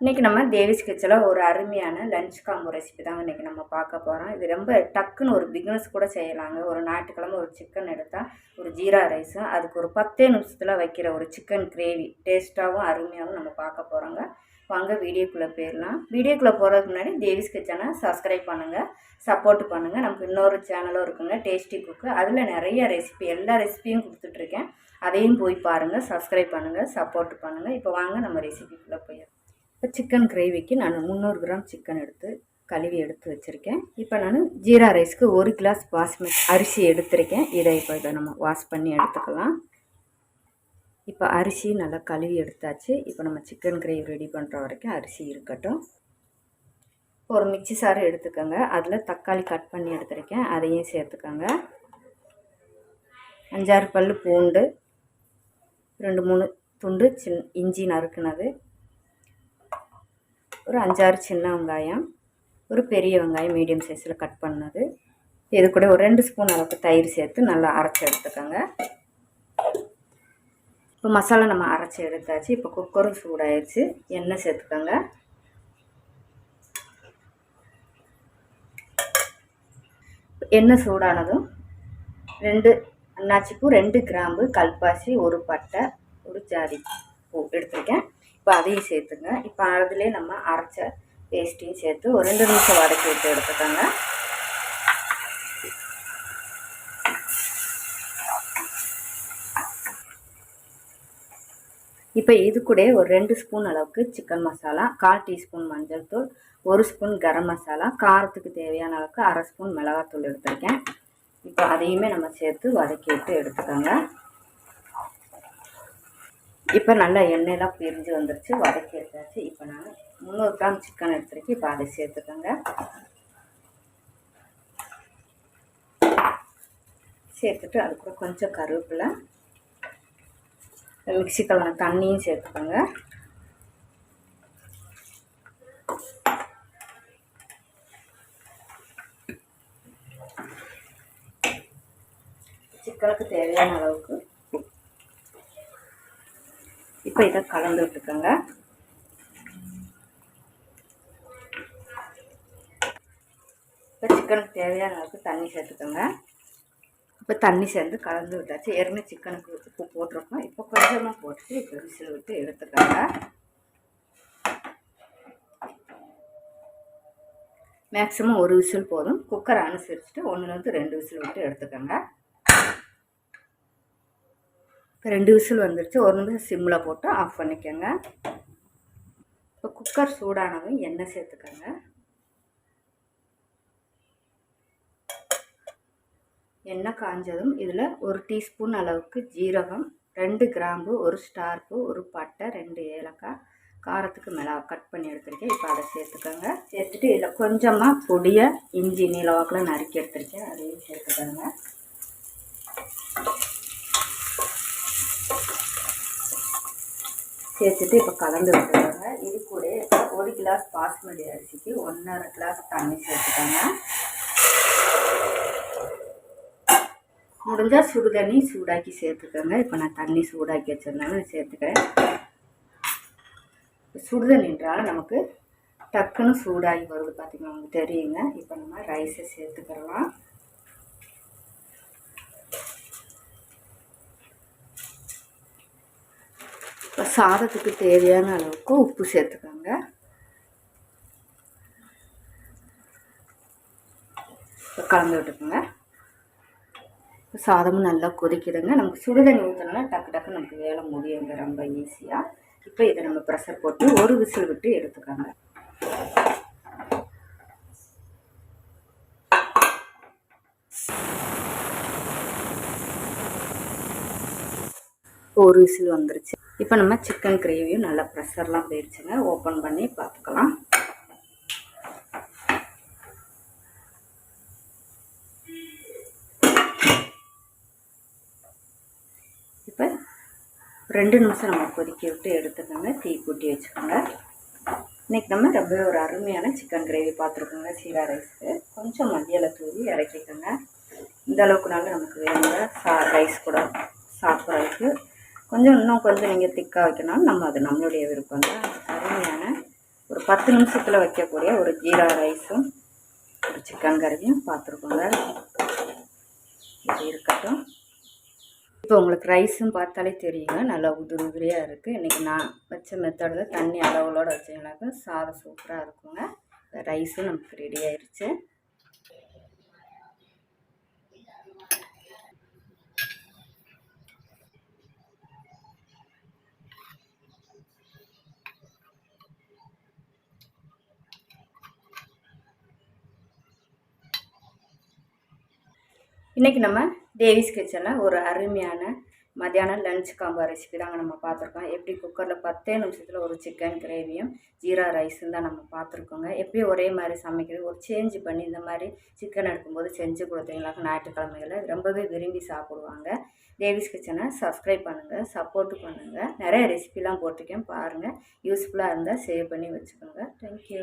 இன்றைக்கி நம்ம தேவிஸ் கிச்சனில் ஒரு அருமையான லஞ்ச் காம்போ ரெசிபி தாங்க இன்றைக்கி நம்ம பார்க்க போகிறோம் இது ரொம்ப டக்குன்னு ஒரு பிக்னஸ் கூட செய்யலாங்க. ஒரு ஞாயிற்றுக்கிழமை ஒரு சிக்கன் எடுத்தால் ஒரு ஜீரா ரைஸும் அதுக்கு ஒரு பத்தே நிமிஷத்தில் வைக்கிற ஒரு சிக்கன் கிரேவி டேஸ்ட்டாகவும் அருமையாகவும் நம்ம பார்க்க போகிறோங்க வாங்க வீடியோக்குள்ளே போயிடலாம். வீடியோக்குள்ளே போகிறதுக்கு முன்னாடி தேவிஸ் கிச்சனை சப்ஸ்கிரைப் பண்ணுங்கள் சப்போர்ட் பண்ணுங்கள் நமக்கு இன்னொரு சேனலும் இருக்குங்க டேஸ்டி குக்கு அதில் நிறைய ரெசிபி எல்லா ரெசிபியும் கொடுத்துட்ருக்கேன் அதையும் போய் பாருங்கள் சப்ஸ்கிரைப் பண்ணுங்கள் சப்போர்ட் பண்ணுங்கள் இப்போ வாங்க நம்ம ரெசிபிக்குள்ளே போயிடலாம். இப்போ சிக்கன் கிரேவிக்கு நான் முந்நூறு கிராம் சிக்கன் எடுத்து கழுவி எடுத்து வச்சுருக்கேன். இப்போ நான் ஜீரா ரைஸ்க்கு ஒரு கிளாஸ் பாஸ்மதி அரிசி எடுத்திருக்கேன். இதை இப்போ இதை நம்ம வாஷ் பண்ணி எடுத்துக்கலாம். இப்போ அரிசி நல்லா கழுவி எடுத்தாச்சு. இப்போ நம்ம சிக்கன் கிரேவி ரெடி பண்ணுற வரைக்கும் அரிசி இருக்கட்டும். ஒரு மிக்சி சாறு எடுத்துக்கோங்க. அதில் தக்காளி கட் பண்ணி எடுத்துருக்கேன். அதையும் சேர்த்துக்கோங்க. அஞ்சாறு பல் பூண்டு ரெண்டு மூணு துண்டு சின் இஞ்சி நறுக்குனது. ஒரு அஞ்சாறு சின்ன வெங்காயம் ஒரு பெரிய வெங்காயம் மீடியம் சைஸில் கட் பண்ணது. இது கூட ஒரு ரெண்டு ஸ்பூன் அளவுக்கு தயிர் சேர்த்து நல்லா அரைச்சி எடுத்துக்கோங்க. இப்போ மசாலா நம்ம அரைச்சி எடுத்தாச்சு. இப்போ குக்கரும் சூடாயிடுச்சு எண்ணெய் சேர்த்துக்கோங்க. எண்ணெய் சூடானதும் ரெண்டு அன்னாச்சிப்பூ ரெண்டு கிராம்பு கல்பாசி ஒரு பட்டை ஒரு ஜாதி பூ எடுத்துருக்கேன். இப்போ அதையும் சேர்த்துங்க. இப்போ அதிலே நம்ம அரைச்ச பேஸ்ட்டையும் சேர்த்து ஒரு ரெண்டு நிமிஷம் வதக்கி விட்டு எடுத்துக்கோங்க. இப்போ இது கூட ஒரு ரெண்டு ஸ்பூன் அளவுக்கு சிக்கன் மசாலா கால் டீஸ்பூன் மஞ்சள் தூள் ஒரு ஸ்பூன் கரம் மசாலா காரத்துக்கு தேவையான அளவுக்கு அரை ஸ்பூன் மிளகாத்தூள் எடுத்திருக்கேன். இப்போ அதையுமே நம்ம சேர்த்து வதக்கி விட்டு எடுத்துக்கோங்க. இப்போ நல்லா எண்ணெயெல்லாம் பிரிஞ்சு வந்துருச்சு வதக்கி எடுத்தாச்சு. இப்போ நான் முந்நூறு கிராம் சிக்கன் எடுத்துருக்கேன். இப்போ அதை சேர்த்துக்கோங்க. சேர்த்துட்டு அது கூட கொஞ்சம் கருவேப்பிலை மிக்சி கலந்த தண்ணியும் சேர்த்துக்கோங்க. சிக்கனுக்கு தேவையான அளவுக்கு இப்போ இதை கலந்து விட்டுக்கோங்க. இப்போ சிக்கனுக்கு தேவையான அளவுக்கு தண்ணி சேர்த்துக்கோங்க. இப்போ தண்ணி சேர்ந்து கலந்து விட்டாச்சு. ஏற்கனவே சிக்கனுக்கு உப்பு போட்டிருக்கோம். இப்போ கொஞ்சமாக போட்டுட்டு இப்போ விசில் விட்டு எடுத்துக்கோங்க. மேக்ஸிமம் ஒரு விசில் போதும். குக்கரை அனுசரிச்சுட்டு ஒன்றுலேருந்து ரெண்டு விசில் விட்டு எடுத்துக்கோங்க. இப்போ ரெண்டு விசில் வந்துருச்சு. ஒரு நிமிஷம் சிம்மில் போட்டு ஆஃப் பண்ணிக்கோங்க. இப்போ குக்கர் சூடானதும் எண்ணெய் சேர்த்துக்கோங்க. எண்ணெய் காஞ்சதும் இதில் ஒரு டீஸ்பூன் அளவுக்கு ஜீரகம் ரெண்டு கிராம்பு ஒரு ஸ்டார்ப்பு ஒரு பட்டை ரெண்டு ஏலக்காய் காரத்துக்கு மேலே கட் பண்ணி எடுத்திருக்கேன். இப்போ அதை சேர்த்துக்கோங்க. சேர்த்துட்டு இதில் கொஞ்சமாக பொடியை இஞ்சி நீளவாக்கில் நறுக்கி எடுத்திருக்கேன். அதையும் சேர்த்துக்கோங்க சேர்த்துட்டு இப்போ கலந்து விட்டுருவாங்க இது கூட ஒரு கிளாஸ் பாஸ்மதி அரிசிக்கு ஒன்றரை கிளாஸ் தண்ணி சேர்த்துக்கோங்க. முடிஞ்சால் சுடு தண்ணி சூடாக்கி சேர்த்துக்கோங்க. இப்போ நான் தண்ணி சூடாக்கி வச்சுருந்தாலும் சேர்த்துக்கிறேன். சுடு தண்ணின்றாலும் நமக்கு டக்குன்னு சூடாகி வருது பார்த்திங்கன்னா உங்களுக்கு தெரியுங்க. இப்போ நம்ம ரைஸை சேர்த்துக்கிறலாம் சாதத்துக்கு தேவையான அளவுக்கு உப்பு சேர்த்துக்கோங்க. கலந்து விட்டுக்கோங்க. சாதமும் நல்லா கொதிக்குதுங்க. நமக்கு சுடுதண்ணி ஊற்றினா டக்கு டக்கு நமக்கு வேலை முடியுங்க. ரொம்ப ஈஸியாக இப்போ இதை நம்ம ப்ரெஷர் போட்டு ஒரு விசில் விட்டு எடுத்துக்கோங்க. ஒரு விசில் வந்துருச்சு. இப்போ நம்ம சிக்கன் கிரேவியும் நல்லா ப்ரெஷர்லாம் போயிடுச்சுங்க ஓப்பன் பண்ணி பார்த்துக்கலாம். இப்போ ரெண்டு நிமிஷம் நம்ம கொதிக்க விட்டு எடுத்துக்கோங்க. தீ கூட்டி வச்சுக்கோங்க. இன்றைக்கி நம்ம ரொம்ப ஒரு அருமையான சிக்கன் கிரேவி பார்த்துருக்கோங்க சீரா ரைஸுக்கு கொஞ்சம் மஞ்சளை தூவி இறக்கிக்கோங்க. இந்த அளவுக்குனாலும் நமக்கு வேணுங்க. சா ரைஸ் கூட கொஞ்சம் இன்னும் கொஞ்சம் நீங்கள் திக்காக வைக்கணும். நம்ம அது நம்மளுடைய விருப்பம் தான். அருமையான பத்து நிமிஷத்தில் வைக்கக்கூடிய ஒரு ஜீரா ரைஸும் ஒரு சிக்கன் கறியும் பார்த்துருக்கோங்க. இது இருக்கட்டும். இப்போ உங்களுக்கு ரைஸும் பார்த்தாலே தெரியுங்க. நல்லா உதிரி உதிரியாக இருக்குது இன்றைக்கி நான் வச்ச மெத்தடில் தண்ணி அளவுகளோடு வச்சிங்கனாக்கா சாதம் சூப்பராக இருக்குங்க. ரைஸும் நமக்கு ரெடி ஆயிடுச்சு இன்றைக்கி நம்ம டேவிஸ் கிச்சனில் ஒரு அருமையான மத்தியானம் லஞ்ச் காம்போ ரெசிபி தாங்க நம்ம பார்த்துருக்கோம். எப்படி குக்கரில் பத்தே நிமிஷத்தில் ஒரு சிக்கன் கிரேவியும் ஜீரா ரைஸும் தான் நம்ம பார்த்துருக்கோங்க. எப்பயும் ஒரே மாதிரி சமைக்கிறது ஒரு சேஞ்ச் பண்ணி இந்த மாதிரி சிக்கன் எடுக்கும்போது செஞ்சு கொடுத்தீங்களா ஞாயிற்றுக்கிழமைகளில் ரொம்பவே விரும்பி சாப்பிடுவாங்க. டேவிஸ் கிச்சனை சப்ஸ்கிரைப் பண்ணுங்கள் சப்போர்ட்டு பண்ணுங்கள் நிறைய ரெசிபிலாம் போட்டிருக்கேன் பாருங்கள் யூஸ்ஃபுல்லாக இருந்தால் சேவ் பண்ணி வச்சுக்கோங்க. தேங்க்யூ